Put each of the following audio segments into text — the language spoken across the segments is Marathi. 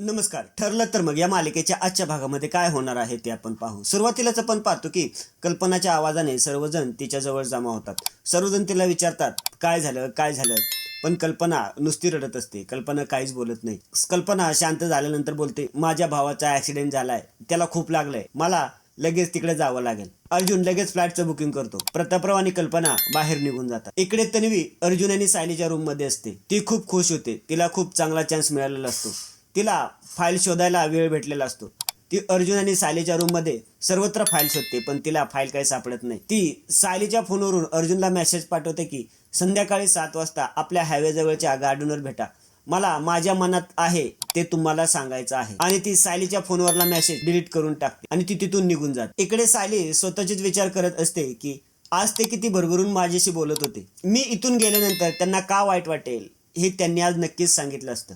नमस्कार. ठरलं तर मग या मालिकेच्या आजच्या भागामध्ये काय होणार आहे ते आपण पाहू. सुरुवातीलाच आपण पाहतो की कल्पनाच्या आवाजाने सर्वजण तिच्याजवळ जमा होतात. सर्वजण तिला विचारतात काय झालं? काय झालं? पण कल्पना नुसती रडत असते. कल्पना काहीच बोलत नाही. कल्पना शांत झाल्यानंतर बोलते माझ्या भावाचा ॲक्सिडेंट झालाय. त्याला खूप लागलंय. मला लगेच तिकडे जावं लागेल. अर्जुन लगेच फ्लॅटचं बुकिंग करतो. प्रतापराव आणि कल्पना बाहेर निघून जातात. इकडे तन्वी अर्जुन आणि सायलीच्या रूममध्ये असते. ती खूप खुश होते. तिला खूप चांगला चान्स मिळालेला असतो. तिला फाईल शोधायला वेळ भेटलेला असतो. ती अर्जुन आणि सायलीच्या रूममध्ये सर्वत्र फाईल शोधते पण तिला फाईल काही सापडत नाही. ती सायलीच्या फोनवरून अर्जुनला मेसेज पाठवते की संध्याकाळी सात वाजता आपल्या हायवे जवळच्या गार्डनवर भेटा. मला माझ्या मनात आहे ते तुम्हाला सांगायचं आहे. आणि ती सायलीच्या फोनवरला मेसेज डिलीट करून टाकते आणि ती तिथून निघून जाते. इकडे सायली स्वतःचीच विचार करत असते की आज ते किती भरभरून माझ्याशी बोलत होते. मी इथून गेल्यानंतर त्यांना का वाईट वाटेल हे त्यांनी आज नक्कीच सांगितलं असतं.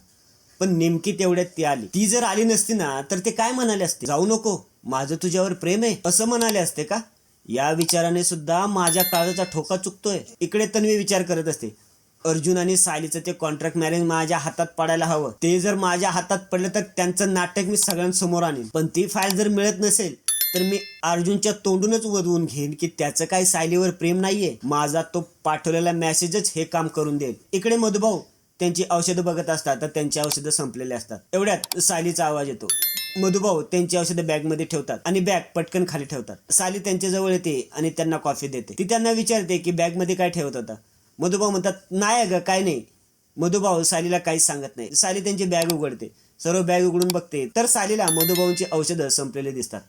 पण नेमकी तेवढ्यात ती आली. ती जर आली नसती ना तर ते काय म्हणाले असते? जाऊ नको. माझं तुझ्यावर प्रेम आहे. असं म्हणाले असते का? या विचाराने सुद्धा माझ्या काळजाचा ठोका चुकतोय. इकडे तन्वी विचार करत असते. अर्जुन आणि सायलीचं ते कॉन्ट्रॅक्ट मॅरेज माझ्या हातात पडायला हवं. ते जर माझ्या हातात पडलं तर त्यांचं नाटक मी सगळ्यांसमोर आणेन. पण ती फाईल जर मिळत नसेल तर मी अर्जुनच्या तोंडूनच वधवून घेईन की त्याचं काही सायलीवर प्रेम नाहीये. माझा तो पाठवलेला मेसेजच हे काम करून देईल. इकडे मधुभाऊ त्यांची औषधं बघत असतात तर त्यांची औषधं संपलेली असतात. एवढ्यात सालीचा आवाज येतो. मधुभाऊ त्यांची औषधं बॅगमध्ये ठेवतात आणि बॅग पटकन खाली ठेवतात. साली त्यांच्या जवळ येते आणि त्यांना कॉफी देते. ती त्यांना विचारते की बॅगमध्ये काय ठेवत होता? मधुभाऊ म्हणतात नाही ग काय नाही. मधुभाऊ सालीला काहीच सांगत नाही. साली त्यांची बॅग उघडते. सर्व बॅग उघडून बघते. तर सालीला मधुभाऊंची औषधं संपलेली दिसतात.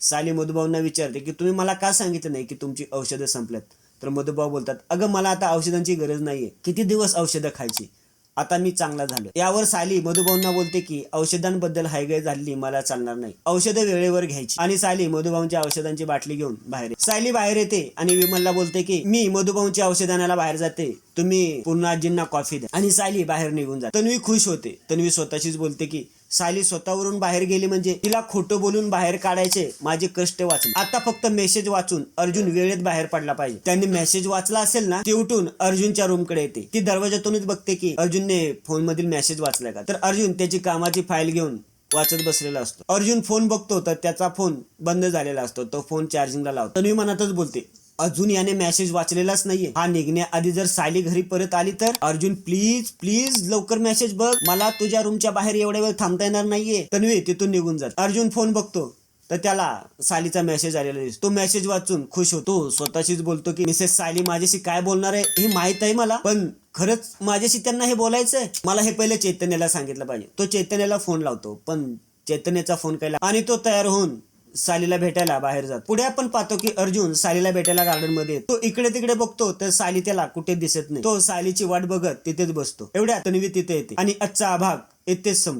साली मधुभाऊंना विचारते की तुम्ही मला का सांगितलं नाही की तुमची औषधं संपल्यात? तर मधुभाऊ बोलतात अगं मला आता औषधांची गरज नाहीये. किती दिवस औषधं खायची? आता मी चांगला झालो यावर साली मधुभाऊंना बोलते की औषधांबद्दल हायगय झाली मला चालणार नाही. औषधं वेळेवर घ्यायची. आणि साली मधुभाऊंच्या औषधांची बाटली घेऊन बाहेर येते. सायली बाहेर येते आणि विमलला बोलते की मी मधुभाऊंच्या औषध बाहेर जाते. तुम्ही पूर्ण आजींना कॉफी द्या. आणि सायली बाहेर निघून जाते. तन्वी खुश होते. तन्वी स्वतःशीच बोलते की सायली स्वतःवरून बाहेर गेली म्हणजे तिला खोटं बोलून बाहेर काढायचे माझे कष्ट वाचले. आता फक्त मेसेज वाचून अर्जुन वेळेत बाहेर पडला पाहिजे. त्यांनी मेसेज वाचला असेल ना ती उठून अर्जुनच्या रूमकडे येते. ती दरवाजातूनच बघते की अर्जुनने फोन मधील मेसेज वाचलाय का? तर अर्जुन त्याची कामाची फाईल घेऊन वाचत बसलेला असतो. अर्जुन फोन बघतो तर त्याचा फोन बंद झालेला असतो. तो फोन चार्जिंगला लावतो. तन्वी मनातच बोलते अजून याने मेसेज वाचलेलाच नाहीये. हा निघण्याआधी जर सायली घरी परत आली तर? अर्जुन प्लीज प्लीज लवकर मेसेज बघ. मला तुझ्या रूमच्या बाहेर एवढ्या वेळ थांबता येणार नाहीये. तन्वी तिथून निघून जात अर्जुन फोन बघतो. तर त्याला सालीचा मेसेज आलेला दिसतो. तो मेसेज वाचून खुश होतो. स्वतःशीच बोलतो की मिसेस साली माझ्याशी काय बोलणार आहे? हे माहीत आहे मला. पण खरंच माझ्याशी त्यांना हे बोलायचंय? मला हे पहिले चैतन्याला सांगितलं पाहिजे. तो चैतन्याला फोन लावतो. पण चैतन्याचा फोन केला? आणि तो तयार होऊन सालीला भेटायला बाहेर जात. पुढे आपण पाहतो की अर्जुन सालीला भेटायला गार्डनमध्ये तो इकडे तिकडे बघतो तर साली त्याला कुठे दिसत नाही. तो सालीची वाट बघत तिथेच बसतो. एवढ्या तन्वी तिथे येते. आणि आजचा भाग इथेच संपतो.